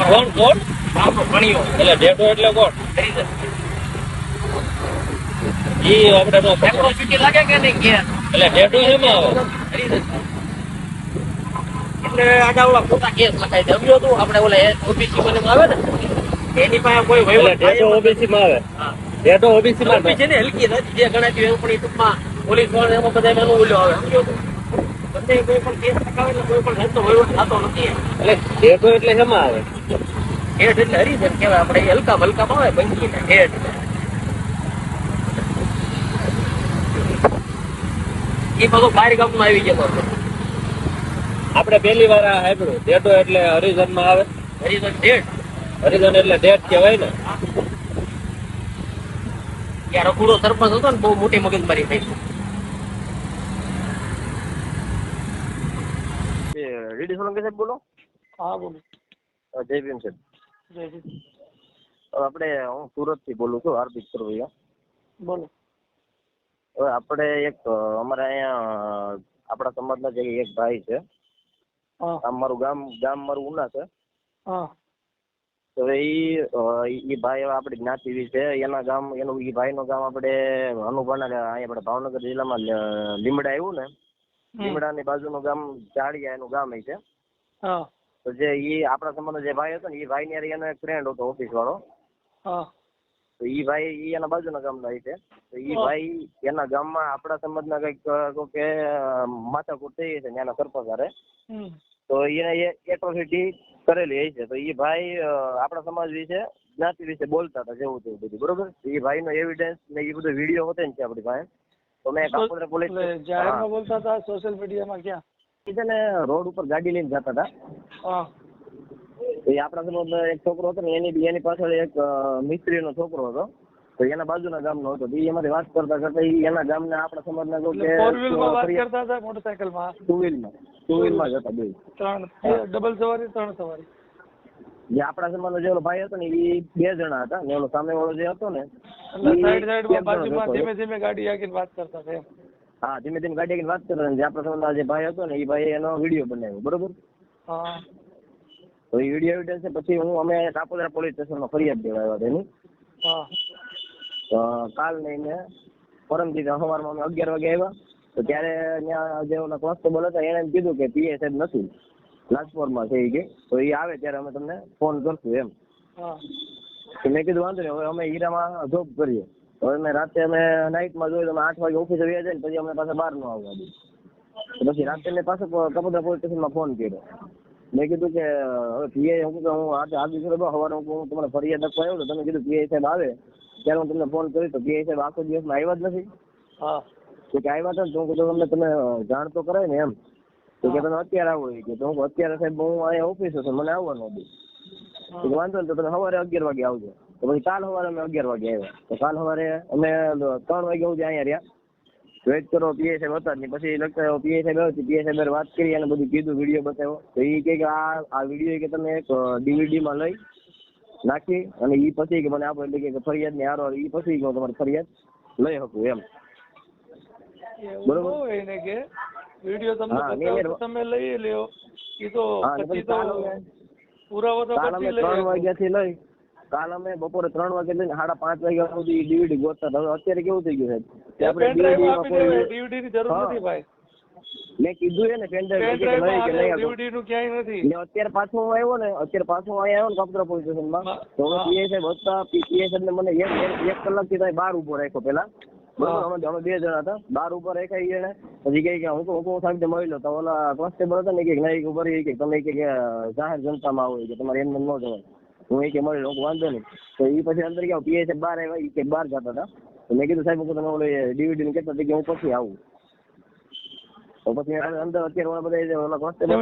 કોણ કોણ ગામનો ભણિયો એટલે ડેટો એટલે કોણ. ઈ આપણે નો મેટ્રો સિટી લાગે કે નહીં ઘેર એટલે ડેટો શેમાં આવે એટલે આડા ઓલા ખોટા કેસ લખાય છે સમજો તું આપણે ઓલા ઓબીસી બને આવે ને એની પાસે કોઈ વહીવટ ડેટો ઓબીસી માં આવે. ડેટો ઓબીસી માં છે ને હલકી નથી જે ગણાતી હોય પણ એ ટૂંકમાં પોલીસવાળા એમાં બધા એનો ઓલ્યો આવે. સમજો કોઈ પણ કેસ એટલે કોઈ પણ જાતનો વહીવટ થતો નથી એટલે ડેટો એટલે શેમાં આવે? હેડ એટલે હરિજન કહેવાય. આપણે હલકા હલકામાં આવે બંકી ને હેડ એ બધું ગામમાં આવી જતો આપણે પહેલી વાર આ સાંભળ્યું. ડેટો એટલે હરિજનમાં આવે? હરિજન હેડ હરિજન એટલે ડેટ કહેવાય ને? ત્યારે રખુડો સરપંચ હતો ને બહુ મોટી મગજમારી થઈ. રેડી સોલંકી સાહેબ બોલો? હા બોલો. જય ભીમ સાહેબ. હવે આપણે હું સુરતથી બોલું છું હાર્દિક સરવૈયા બોલો. હવે આપણે એક અમારે અહીંયા આપણા સમાજના જે એક ભાઈ છે આમ મારું ગામ ગામ મારું ઉના છે. તો હવે ઈ ઈ ભાઈ આપણે જ્ઞાતિ વિશે એના ગામ એનું ઈ ભાઈનું ગામ આપણે હનુભાના અહીંયા આપણે ભાવનગર જિલ્લામાં લીમડા આવ્યું ને લીમડાની બાજુનું ગામ ચાળિયા એનું ગામ એ છે. તો જે ઈ આપણા સંબંધનો જે ભાઈ હતો ને ઈ ભાઈ ની એનો એક ફ્રેન્ડ હતો ઓફિસ વાળો. તો ઈ ભાઈ ઈ એના બાજુના ગામના ના છે. તો ઈ ભાઈ એના ગામમાં આપણા સમાજના કંઈક કે કે માથાકૂટ થઈ છે ત્યાંના સરપંચારે તો એને એ એટ્રોસિટી કરેલી હશે તો ઈ ભાઈ આપણા સમાજ વિશે જ્ઞાતિ વિશે બોલતા હતા જેવું તેવું બધું. બરોબર? ઈ ભાઈનો એવિડન્સ ને એ બધો વીડિયો હતો ને છે આપણી પાસે. તો મેં કાપોદ્રા પોલીસ જાહેરમાં બોલતા હતા સોશિયલ મીડિયામાં ક્યાં? છે ને રોડ ઉપર ગાડી લઈને જતા હતા. એ આપણા એક છોકરો હતો ને એની એની પાછળ એક મિસ્ત્રીનો છોકરો હતો. તો એના બાજુના ગામનો હતો. તો ઈ એમાંથી વાત કરતા કરતા ઈ એના ગામના આપણા સમાજના ના વ્હીલમાં વાત કરતા હતા મોટરસાયકલમાં? ટુ વ્હીલમાં ટુ વ્હીલમાં જ હતા બે ત્રણ ડબલ સવારી ત્રણ સવારી. જે આપણા સમાજનો જે ઓલો ભાઈ હતો ને એ બે જણા હતા ને ઓલો સામે વાળો જે હતો ને સાઈડ સાઈડ બાજુમાં ધીમે ધીમે ગાડી આગળ વાત કરતા હતા હા ધીમે ધીમે ગાડી આગળ વાત કરતા જે આપણા સમાજના જે ભાઈ હતો ને એ ભાઈ એનો વીડિયો બનાવ્યો બરોબર? હા. તો એ વીડિયો એવિડન્સ છે પછી હું અમે કાપોદરા પોલીસ સ્ટેશનમાં ફરિયાદ દેવા આવ્યા તેની એની. હા. તો કાલ નહીં ને પરમ દિવસે સવારમાં અમે અગિયાર વાગે આવ્યા. તો ત્યારે ત્યાં જે ઓલા કોન્સ્ટેબલ હતા એને કીધું કે પીએ સાહેબ નથી. રાજપોરમાં છે એ કે તો એ આવે ત્યારે અમે તમને ફોન કરશું એમ. તો મેં કીધું વાંધો નહીં હવે અમે હીરામાં જોબ કરીએ. હવે મેં રાતે અમે નાઇટમાં જોઈએ તમે આઠ વાગે ઓફિસે વ્યા જાય ને પછી અમને પાછા બહાર ન આવવા દીધું પછી રાતે મેં પાછો કપોદરા પોલીસ સ્ટેશનમાં ફોન કર્યો. મેં કીધું કે હવે પીઆઈ હું કે હું આજે આગળ કર્યો સવારે હું તમને ફરિયાદ આપવા આવ્યો તો તમે કીધું પીઆઈ સાહેબ આવે. ત્યારે હું તમને ફોન કર્યો તો પીઆઈ સાહેબ આખો દિવસમાં આવ્યા જ નથી. હા. કે આવ્યા હતા ને તો હું કીધું તમને તમે જાણ તો કરાય ને એમ. તો કે તમે અત્યારે આવો કે તો હું અત્યારે સાહેબ હું અહીંયા ઓફિસ છું મને આવવાનું હતું તો વાંધો નહીં તો તમે સવારે અગિયાર વાગે આવજો. તો પછી કાલ સવારે અમે અગિયાર વાગે આવ્યા. તો કાલ સવારે અમે ત્રણ વાગે સુધી અહીંયા રહ્યા. વેટ કરો પીએ સાહેબ હતા નહીં પછી લગતા પીએ સાહેબ આવ્યો પીએ સાહેબ વાત કરી અને બધું કીધું વીડિયો બતાવ્યો. તો એ કે આ આ વીડિયો કે તમે એક ડીવીડીમાં માં લઈ નાખી અને એ પછી કે મને આપો એટલે કે ફરિયાદની હારો એ પછી હું તમારી ફરિયાદ લઈ શકું એમ. બરોબર. ન કે? વીડિયો તમને મેં- તમે લઈ લ્યો. એ તો પછી તો પુરાવો તો પછી લઈ ત્રણ શકો. વાગ્યાથી લઈ કાલ અમે બપોરે ત્રણ વાગે લઈને સાડા પાંચ વાગ્યા સુધી ડીવીડી ગોતતા હવે અત્યારે કેવું થઈ ગયું સાહેબ? આપણે માં DVD ની જરૂર. નથી ભાઈ. મેં કીધું એને પેન ડ્રાઈવ કે નહીં નું ક્યાંય નથી. ને અત્યારે પાછું હું આવ્યો ને અત્યારે પાછું હું આવ્યો ને કપરા પોલીસ હા. તો હવે ને મને એક એક- કલાકથી બહાર ઊભો રાખ્યો પેલા બરોબર અમે અમે બે જણા હતા. બાર ઉપર એને પછી કહે કે હું તો હું સાહેબ મળી લો તો ઓલા કોન્સ્ટેબલ હતા ને કે કે તમે કે જાહેર જનતામાં આવો કે તમારે એમને ન જવાય. હું એ કે મળી લો વાંધો નહીં. તો એ પછી અંદર ગયા પીએ સાહેબ બહાર આવ્યા એ કે બહાર જતા હતા. તો મેં કીધું સાહેબ હું તમે ઓલે ડીવીડી કહેતા હતા કે હું પછી આવું. તો પછી અંદર અત્યારે ઓલા બધા જે ઓલા કોન્સ્ટેબલ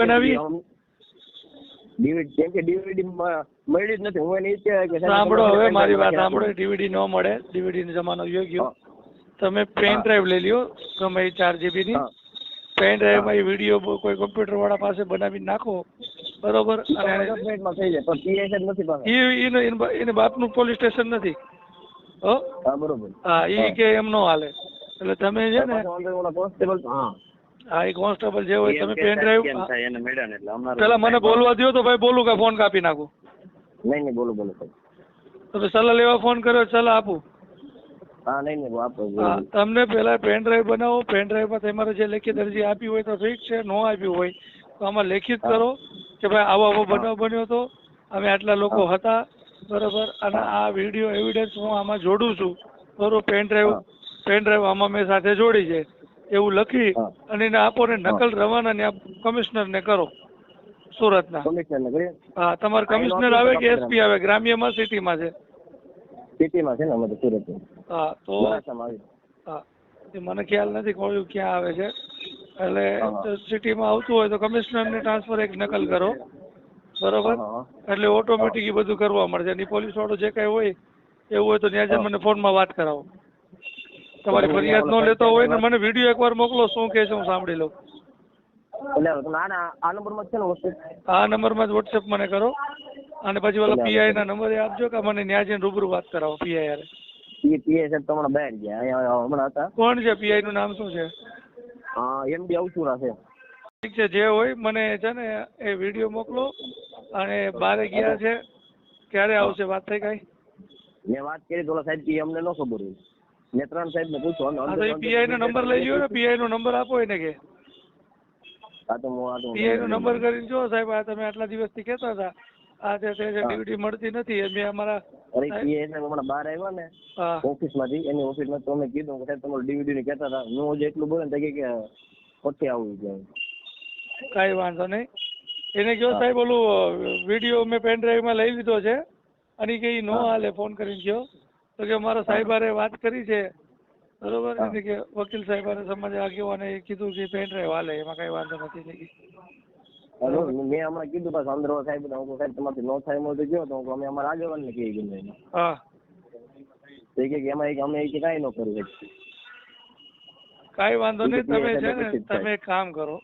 બનાવી? ડીવીડી કેમ કે ડીવીડી મળી જ નથી. હું એને ઈચ્છા કે સાંભળો હવે મારી વાત સાંભળો ડીવીડી ન મળે. ડીવીડી નો જમાનો ગયો ગયો હા. તમે પેન ડ્રાઈવ લઈ લ્યો ગમે ચાર જીબી ની. પેન ડ્રાઈવમાં એ વીડિયો કોઈ કોમ્પ્યુટર વાળા પાસે બનાવી નાખો. બરોબર? અને તમારે એને બાપનું પોલીસ સ્ટેશન નથી. હા? એ કે એમ નો હાલે. એટલે તમે છે ને હા. એ કોન્સ્ટેબલ જે હોય તમે પેન ડ્રાઈવ પેલા મને બોલવા દો તો ભાઈ બોલું કે ફોન કાપી નાખું. નહીં નહીં બોલો બોલો તો તમે સલાહ લેવા ફોન કર્યો સલાહ આપું. હા નહીં નહીં આપો તમને પેલા પેન ડ્રાઈવ બનાવો. પેન ડ્રાઈવમાં તમારે જે લેખિત અરજી આપી હોય તો ઠીક છે ન આપી હોય તો આમાં લેખિત કરો કે ભાઈ આવો આવો બનાવ બન્યો હતો અમે આટલા લોકો હતા બરાબર? અને આ વીડિયો એવિડન્સ હું આમાં જોડું છું. બરોબર? પેન ડ્રાઈવ પેન ડ્રાઈવ આમાં મેં સાથે જોડી છે. એવું લખી અને એને આપો ને નકલ રવાના ને કમિશનરને કરો સુરતના. કમિશનર ને કરીએ? હા તમારે કમિશનર આવે કે એસપી આવે? ગ્રામ્યમાં સિટીમાં છે. સિટીમાં છે ને અમે તો સુરત હા તો હા મને ખ્યાલ નથી કોણ ક્યાં આવે છે. એટલે સિટીમાં આવતું હોય તો કમિશનરને ટ્રાન્સફર એક નકલ કરો. બરોબર. એટલે ઓટોમેટિક એ બધું કરવા મળશે. અને પોલીસ વાળો જે કઈ હોય એવું હોય તો ત્યાં જઈને મને ફોનમાં વાત કરાવો. તમારી ફરિયાદ ન લેતો હોય ને મને વીડિયો એકવાર મોકલો શું કહે છે હું સાંભળી લઉં. આ નંબરમાં માં છે ને આ નંબરમાં જ વોટ્સએપ મને કરો. અને પછી ઓલા પીઆઈ ના નંબર આપજો કે મને ત્યાં જઈને રૂબરૂ વાત કરાવો પીઆઈ યારે એ પીઆઈ સાહેબ તમારા બહાર ગયા હમણાં હતા? કોણ છે પીઆઈ નું નામ શું છે? હા એમ અવસુરા છે. ઠીક છે જે હોય મને છે ને એ વીડિયો મોકલો અને બારે ગયા છે ક્યારે આવશે વાત થઈ કઈ? મેં વાત કરી તો સાહેબ કે અમને ન ખબર હોય. મેં ત્રણ સાહેબ ને પૂછ્યું પીઆઈ નો નંબર લઈ ગયો ને પીઆઈ નો નંબર આપો એને કે. આ તો હું આ તો પીઆઈ નો નંબર કરીને જો સાહેબ આ તમે આટલા દિવસથી કહેતા હતા. આ તે તે ડ્યુટી મળતી નથી એ અમારા અરે પીએ સાહેબ હમણાં બહાર આવ્યા ને ઓફિસમાંથી એની ઓફિસમાં તો મેં કીધું કે સાહેબ તમારું ડીવીડી ની કહેતા હતા. હું જે એટલું બોલે ને કે પછી આવું છે. કાંઈ વાંધો નહીં. એને કયો સાહેબ ઓલું વીડિયો મેં પેન ડ્રાઈવમાં લઈ લીધો છે અને કે નો હાલે. ફોન કરીને કહો તો કે મારા સાહેબારે વાત કરી છે. બરોબર. એને કે વકીલ સાહેબારે સમાજ આગેવાને કીધું કે પેન ડ્રાઈવ હાલે એમાં કઈ વાંધો નથી. મેં હમણાં કીધું પાછું અંદર સાહેબ હું સાહેબ તમારથી નો થાય એમ ગયો તો અમે અમારા આગેવાન ને કહી હા. તો કે એમાં એક અમે કે કાંઈ ન કરવું કાંઈ વાંધો નહીં તમે છે ને. તમે કામ કરો.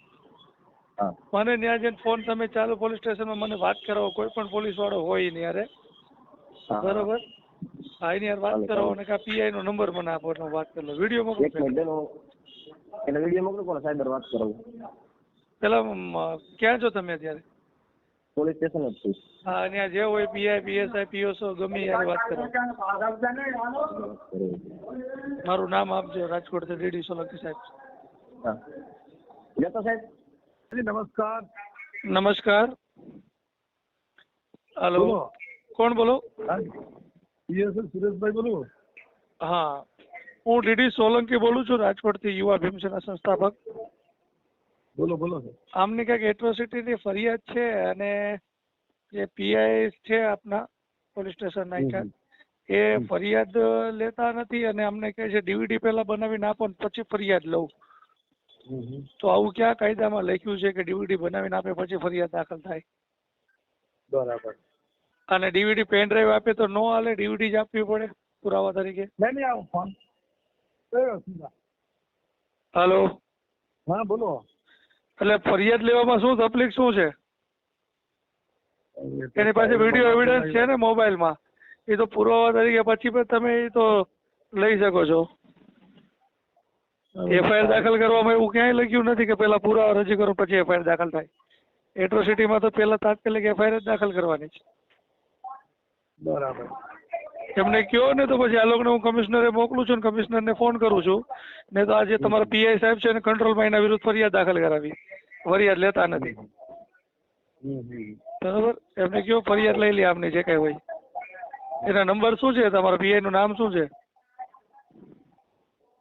મને ત્યાં જઈને ફોન તમે ચાલુ પોલીસ સ્ટેશનમાં મને વાત કરાવો કોઈ પણ પોલીસ વાળો હોય ને હા. બરોબર? હા એની યાર વાત કરાવો કરો અને કા પીઆઈ નો નંબર મને આપો એટલે વાત કરી વીડિયો મોકલો એટલે વીડિયો મોકલો કોણ સાહેબ વાત કરાવું? પેલા ક્યાં છો તમે અત્યારે? પોલીસ સ્ટેશન જ છું. હા અને જે હોય પીઆઈ પીએસઆઈ પીઓસો ગમે યાર વાત કરો. મારું નામ આપજો રાજકોટથી ડીડી સોલંકી સાહેબ. હા. જતો સાહેબ. નમસ્કાર. નમસ્કાર. હલો. કોણ બોલો? પીએસએલ સુરેશભાઈ બોલું. હા. હું ડીડી સોલંકી બોલું છું રાજકોટથી યુવા ભીમસેના સંસ્થાપક. બોલો બોલો આમની કંઈક એટ્રોસિટીની ફરિયાદ છે અને જે પીઆઈ છે આપના પોલીસ સ્ટેશનના ઇન્ચાર્જ એ ફરિયાદ લેતા નથી અને અમને કહે છે ડીવીડી પહેલા બનાવીને આપો ને પછી ફરિયાદ લઉં. તો આવું ક્યાં કાયદામાં લખ્યું છે કે ડીવીડી બનાવીને આપે પછી ફરિયાદ દાખલ થાય? બરાબર. અને ડીવીડી પેન ડ્રાઈવ આપે તો નો હાલે ડીવીડી જ આપવી પડે પુરાવા તરીકે? નહીં નહીં આવો ફોન કયો હા બોલો. એટલે ફરિયાદ લેવામાં શું તકલીફ શું છે? એની પાસે વીડિયો એવિડન્સ છે ને મોબાઈલમાં. એ તો પુરાવા તરીકે પછી પણ તમે એ તો લઈ શકો છો. એફઆઈઆર દાખલ કરવામાં એવું ક્યાંય લખ્યું નથી કે પેલા પુરાવા રજૂ કરો પછી એફઆઈઆર દાખલ થાય. એટ્રોસિટીમાં તો પેલા તાત્કાલિક એફઆઈઆર જ દાખલ કરવાની છે. બરાબર. એમને કહો ને તો પછી આ લોકોને હું કમિશનરે મોકલું છું ને કમિશનરને ફોન કરું છું. ને તો આજે તમારા પીઆઈ સાહેબ છે ને કંટ્રોલમાં એના વિરુદ્ધ ફરિયાદ દાખલ કરાવી. ફરિયાદ લેતા નથી. બરાબર? એમને કહો ફરિયાદ લઈ લે આપની જે કઈ હોય. એના નંબર શું છે? તમારા પીઆઈ નું નામ શું છે?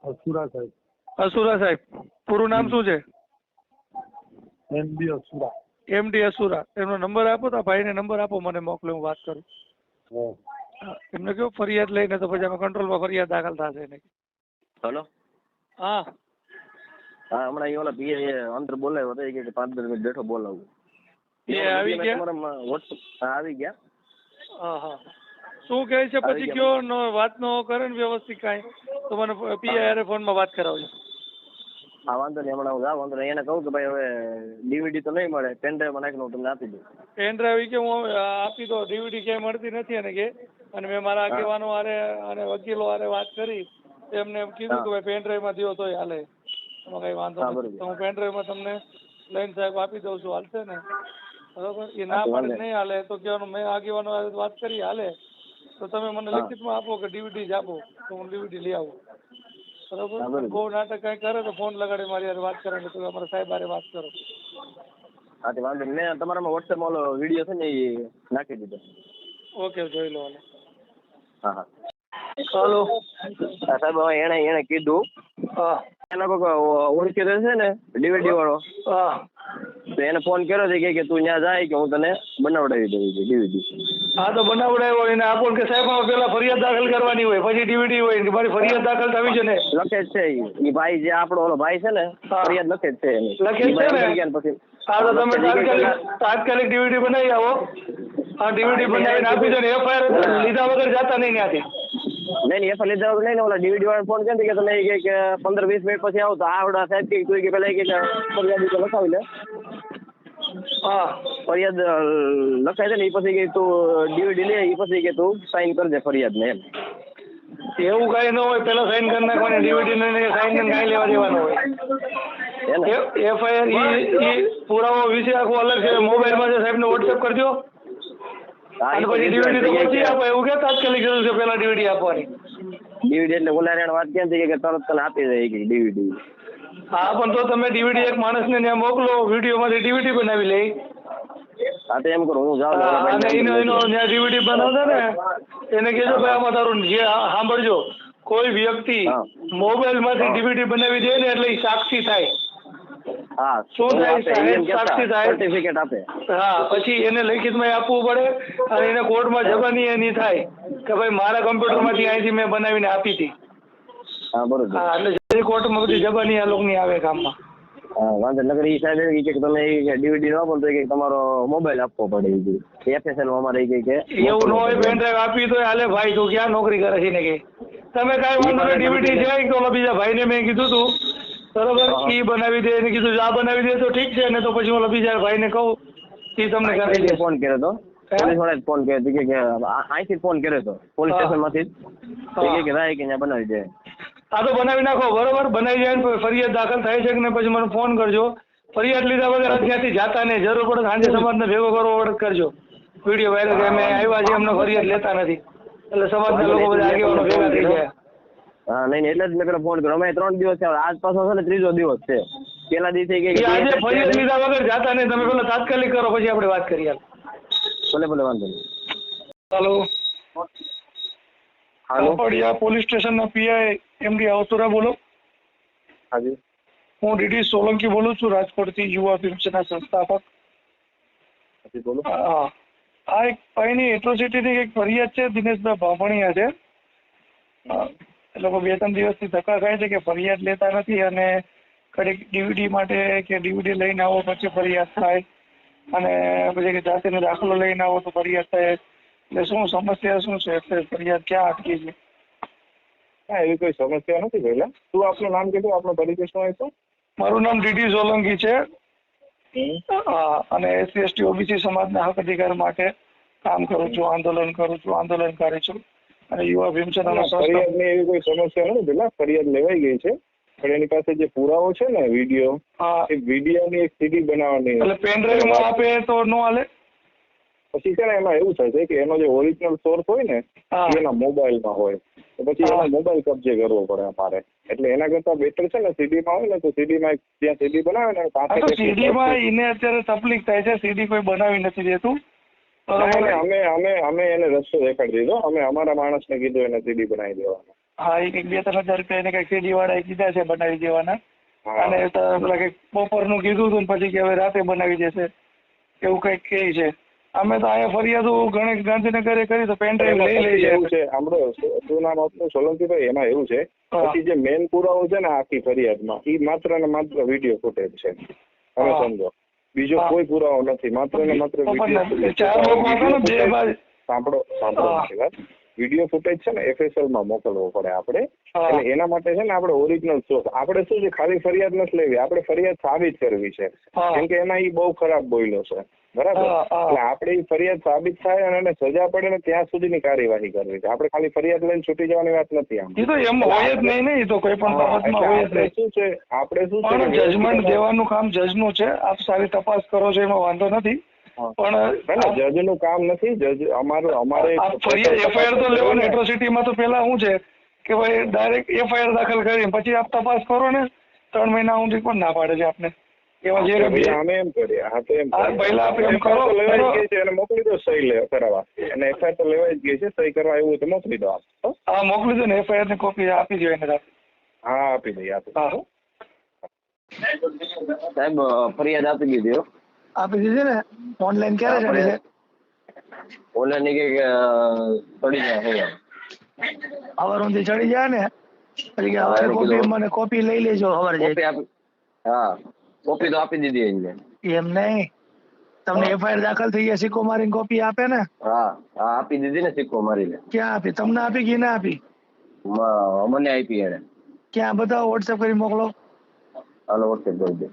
અસુરા સાહેબ. અસુરા સાહેબ. પૂરું નામ શું છે? M B Asura. MD Asura. એમનો નંબર આપો તો ભાઈ ભાઈને નંબર આપો મને મોકલો હું વાત કરું. એમને કહો ફરિયાદ લઈને તો પછી અમે કંટ્રોલમાં ફરિયાદ દાખલ થશે ને હલો? હા. હા હમણાં એ ઓલા પીએ અંદર બોલાવ્યો હતો એ કે પાંચ દસ મિનિટ બેઠો બોલાવું. એ આવી ગયા? તમારા આવી ગયા. હા હા. શું કહે છે? પછી કયો નો વાત નો કરે ને વ્યવસ્થિત કાંઈ? તો મને હારે ફોનમાં વાત કરાવજો. હા વાંધો નહીં હમણાં હું જાઉં વાંધો નહીં. એને કહું કે ભાઈ હવે ડીવીડી તો નહીં મળે પેન ડ્રાઈવ નાખીને હું તમને આપી દઉં. પેન ડ્રાઈવ કે હું આપી દો ડીવીડી ક્યાંય મળતી નથી અને કે. અને મેં મારા આગેવાનો હારે અને વકીલો હારે વાત કરી. એમને એમ કીધું કે ભાઈ પેન ડ્રાઈવમાં દ્યો તોય હાલે. એમાં કઈ વાંધો નથી. તો હું પેન ડ્રાઈવમાં તમને લઈને સાહેબ આપી દઉં છું. હાલશે ને? બરોબર? એ ના પાડે નહીં હાલે. તો કહેવાનું મેં આગેવાનો વાત કરી હાલે. તો તમે મને લિખિત લિખિતમાં આપો કે ડીવીડી જ આપો. તો હું ડીવીડી લઈ આવું. બરોબર. બહુ નાટક કઈ કરે તો ફોન લગાડી મારી યાર વાત કરે તો અમારા સાહેબ હારે વાત કરો. હા તે વાંધો નહીં. તમારામાં વોટ્સએપમાં ઓલો વીડિયો છે ને એ નાખી દીધો. ઓકે જોઈ લો હા હા. હલો. સાહેબ હવે એણે એણે કીધું. હા. એનો કોઈક ઓળખીતો છે ને ડીવીડી વાળો? હા. તો એને ફોન કર્યો છે કે તું ત્યાં જાય કે હું તને બનાવડાવી દઉં છું ડીવીડી. હા તો બનાવડાવ્યો એને આપો કે સાહેબ પેલા ફરિયાદ દાખલ કરવાની હોય પછી ડીવીડી હોય કે મારી ફરિયાદ દાખલ થવી છે ને? લખે જ છે. ઈ. ભાઈ જે આપણો ઓલો ભાઈ છે ને. ફરિયાદ લખે જ છે એની. લખે જ છે ને? પછી. હા તો તમે તાત્કાલિક ડીવીડી બનાવી આવો. હા ડીવીડી હા, બનાવીને આપી દો ને એફઆઈઆર લીધા વગર જતા નહીં ત્યાંથી નહીં નહીં એફઆઈ લીધા વગર નહીં ને ઓલા ડીવીડી વાળા ફોન કરે કે તમે ઈ કે કે પંદર વીસ મિનિટ પછી આવો તો આવડા સાહેબ કે તું કે પેલા ઈ કે કે ફરિયાદ ઈ કે લખાવી લે હા ફરિયાદ અ, લખાય છે ને એ પછી કે તું ડીવીડી લે એ પછી કે તું સાઈન કરજે ફરિયાદ ને એમ એવું કાંઈ ન હોય પેલા સાઈન કરી નાખવાની ડીવીડી ને સાઈન કરીને કાંઈ લેવા દેવાનું હોય. હે ને એફઆઈઆર ઈ ઈ પુરાવો વિશે આખો અલગ છે મોબાઈલમાં છે સાહેબને વોટ્સએપ કરજો. હા અને પછી ડીવીડી તો પછી આપો એવું કે તાત્કાલિક જરૂર છે પેલા ડીવીડી આપવાની. ડીવીડી એટલે ઓલા રેણ વાત કેમ થઈ કે તરત તને આપી દે કે ડીવીડી હા પણ તો તમે ડીવીડી એક માણસને ત્યાં મોકલો વિડીયોમાંથી ડીવીડી બનાવી લે. હા તો એમ કરું હું જાઉં અને એનો એનો ત્યાં ડીવીડી બનાવતા ને એને કહેજો ભાઈ આમાં તારું જે સાંભળજો. કોઈ વ્યક્તિ મોબાઈલમાંથી ડીવીડી બનાવી દે ને એટલે એ સાક્ષી થાય. સર્ટિફિકેટ આપે હા પછી એને લેખિતમાં આપવું પડે અને એને કોર્ટમાં જવાની એની થાય કે ભાઈ મારા કમ્પ્યુટરમાંથી અહીંથી મેં બનાવીને આપી હતી. હા બરોબર. હા એટલે જે કોર્ટમાં બધી જવાની આ લોકોની આવે કામમાં. વાંધો નગર ઈ સાહેબ કે તમે ડીવીડી ન આપો ને તો ઈ કે તમારો મોબાઈલ આપવો પડે એફએસએલમાં અમારે કે કે એવું ન હોય પેન ડ્રાઈવ આપી તો હાલે ભાઈ તું ક્યાં નોકરી કરે છે? ને કે તમે કઈ વાંધો નહીં ડીવીડી છે તો બીજા બીજા ભાઈને મેં કીધું તું. બરોબર. ઈ બનાવી દે એને કીધું આ બનાવી દે તો ઠીક છે ને તો પછી ઓલા બીજા ભાઈને કહું. ઈ તમને કરી દે. ફોન કર્યો તો? પોલીસવાળા ફોન કર્યો હતો કે અહીંથી ફોન કર્યો હતો? પોલીસ સ્ટેશનમાંથી કે કે રાય કે બનાવી દે. આ તો બનાવી નાખો બરોબર? બનાવી જાય ને ફરિયાદ દાખલ થાય છે કે પછી મને ફોન કરજો. ફરિયાદ લીધા વગર અત્યારથી જાતા નહીં. જરૂર પડે સાંજે સાંજે સમાજને ભેગો કરવો ઓર્ડર કરજો. વીડિયો વાયરલ અમે આવ્યા છીએ અમને ફરિયાદ લેતા નથી. એટલે સમાજના લોકો બધા આગેવાનો ભેગા થઈ જાય હા નહીં એટલે જ મેં પેલા ફોન કર્યો. અમે ત્રણ દિવસ થયા આજ પાછો છે ને ત્રીજો દિવસ છે. પેલા દિવસે કે આજે ફરિયાદ લીધા વગર જાતા નહીં. તમે પેલા તાત્કાલિક કરો પછી આપણે વાત કરીએ. ભલે ભલે વાંધો હલો. હાલો. પડિયા પોલીસ સ્ટેશનના પીઆઈ એમડી અવસુરા બોલો. હાજી. હું ડીડી સોલંકી બોલું છું રાજકોટથી યુવા પીએમસીના સંસ્થાપક. હા. આ એક ભાઈની એટ્રોસિટીની એક ફરિયાદ છે દિનેશભાઈ બામણિયા છે. લોકો બે ત્રણ દિવસથી ધક્કા ખાય છે કે ફરિયાદ લેતા નથી અને કડીક ડીવીડી માટે કે ડીવીડી લઈને આવો પછી ફરિયાદ થાય અને પછી કે જાતિનો દાખલો લઈને આવો તો ફરિયાદ થાય. એટલે શું સમસ્યા શું છે? એટલે ફરિયાદ ક્યાં અટકી છે? હા એવી કોઈ સમસ્યા નથી પહેલા તું આપનું નામ કીધું? આપનો પરિચય શું તો? મારું નામ ડીડી સોલંકી છે. અને એસસી એસટી ઓબીસી સમાજના હક અધિકાર માટે કામ કરું છું આંદોલન કરું છું આંદોલનકારી છું. અને યુવા ભીમસેનાનો ફરિયાદની એવી કોઈ સમસ્યા નથી પેલા ફરિયાદ લેવાઈ ગઈ છે. પણ એની પાસે જે પુરાવો છે ને વીડિયો એ વિડીયોની એક સીડી બનાવવાની એટલે પેન ડ્રાઈવમાં આપે તો નો હાલે? પછી છે ને એમાં એવું થશે કે એનો જે ઓરિજિનલ સોર્સ હોય ને એના મોબાઈલ મોબાઈલમાં હોય. તો પછી. એનો મોબાઈલ કબજે કરવો પડે અમારે. એટલે એના કરતા બેટર છે ને સીડીમાં હોય ને તો સીડીમાં ત્યાં સીડી બનાવે ને સીડીમાં એને અત્યારે તકલીફ થાય છે સીડી કોઈ બનાવી નથી દેતું. અમે અમે અમે એને રસ્તો દેખાડી દીધો. અમે અમારા માણસને કીધું એને સીડી બનાવી દેવાનો. હા એક બે ત્રણ હજાર રૂપિયા એને કંઈક સીડી વાળા કીધા છે બનાવી દેવાના. અને પેલા કંઈક બપોરનું કીધું હતું પછી કે હવે રાતે બનાવી દેશે. એવું કંઈક કે છે. અમે તો અહીંયા ફરિયાદ ગણેશ ગાંધીનગરે કરી તો પેન ડ્રાઈવ લઈ લઈ એવું છે સાંભળો શું નામ આપનું? સોલંકીભાઈ એમાં એવું છે. પછી જે મેન પુરાવો છે ને આખી ફરિયાદમાં એ માત્ર ને માત્ર વીડિયો ફૂટેજ છે. તમે સમજો. બીજો કોઈ પુરાવો નથી. માત્ર ને માત્ર સાંભળો સાંભળો વીડિયો ફૂટેજ છે ને એફએસએલમાં મોકલવો પડે આપણે. એટલે એના માટે છે ને આપણે ઓરિજિનલ સોર્સ આપણે શું છે ખાલી ફરિયાદ નથી લેવી. આપણે ફરિયાદ સાબિત કરવી છે. કેમ કે એમાં ઈ બહુ ખરાબ બોલ્યો છે. બરાબર. એટલે આપણી ફરિયાદ સાબિત થાય અને એને સજા પડે ને ત્યાં સુધીની કાર્યવાહી કરવી છે. આપણે ખાલી ફરિયાદ લઈને છૂટી જવાની વાત નથી આમ. એ તો એમ હોય જ નહીં ને એ તો કોઈ પણ બાબતમાં હોય જ શું છે? આપણે શું છે જજમેન્ટ દેવાનું કામ જજનું છે. આપ સારી તપાસ કરો છો એમાં વાંધો નથી. પણ જજનું કામ નથી. જજ અમારું અમારે ફરિયાદ એફઆઈઆર તો લેવાની એટ્રોસિટીમાં તો પેલા શું છે? કે ભાઈ ડાયરેક્ટ એફઆઈઆર દાખલ કરી પછી આપ તપાસ કરો ને ત્રણ મહિના સુધી પણ ના પાડે છે આપને. એવા જે હા, અમે એમ કરીએ હા તો એમ પહેલા આપણે એમ કરો, FIR તો લેવાઈ કરો. જ ગઈ છે એને મોકલી દો સહી લે કરાવવા. અને એફઆઈઆર તો લેવાઈ જ ગઈ છે સહી કરવા એવું તો મોકલી દો આપ. હા? મોકલી દો ને એફઆઈઆરની કોપી આપી દો એને હા આપી દઈએ આપી હા. સાહેબ ફરિયાદ આપી દીધી આપી દીધી ને? ઓનલાઈન ક્યારે ચડી છે? ઓનલાઈન કે કે, જાય હે અવાર ઊંધી ચડી જાય ને. પછી કે હા, હવે કોપી મને કોપી લઈ લેજો અવાર કોપી આપી હા. કોપી તો આપી દીધી એમને. એમ નહીં? તમને એફઆઈઆર દાખલ થઈ ગયા સિક્કો મારીને કોપી આપે ને? હા હા આપી દીધી ને સિક્કો મારીને. ક્યાં આપી? તમને આપી કે ના આપી? અમને મને આપી એને ક્યાં? બતાવો વોટ્સએપ કરી મોકલો. હાલો વોટ્સએપ કરી દે.